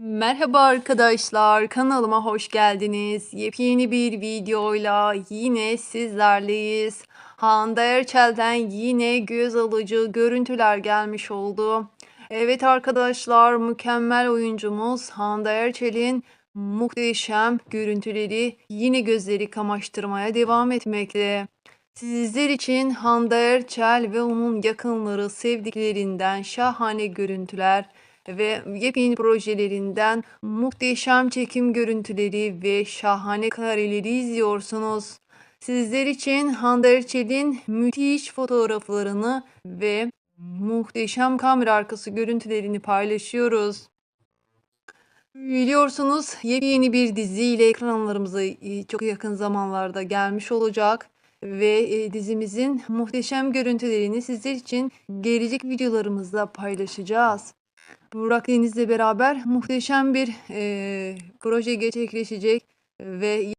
Merhaba arkadaşlar, kanalıma hoş geldiniz. Yepyeni bir videoyla yine sizlerleyiz. Hande Erçel'den yine göz alıcı görüntüler gelmiş oldu. Evet arkadaşlar, mükemmel oyuncumuz Hande Erçel'in muhteşem görüntüleri yine gözleri kamaştırmaya devam etmekte. Sizler için Hande Erçel ve onun yakınları sevdiklerinden şahane görüntüler ve yepyeni projelerinden muhteşem çekim görüntüleri ve şahane kareleri izliyorsunuz. Sizler için Hande Erçel'in müthiş fotoğraflarını ve muhteşem kamera arkası görüntülerini paylaşıyoruz. Biliyorsunuz yepyeni bir diziyle ekranlarımıza e, çok yakın zamanlarda gelmiş olacak ve e, dizimizin muhteşem görüntülerini sizler için gelecek videolarımızda paylaşacağız. Burak Deniz'le beraber muhteşem bir e, proje gerçekleşecek ve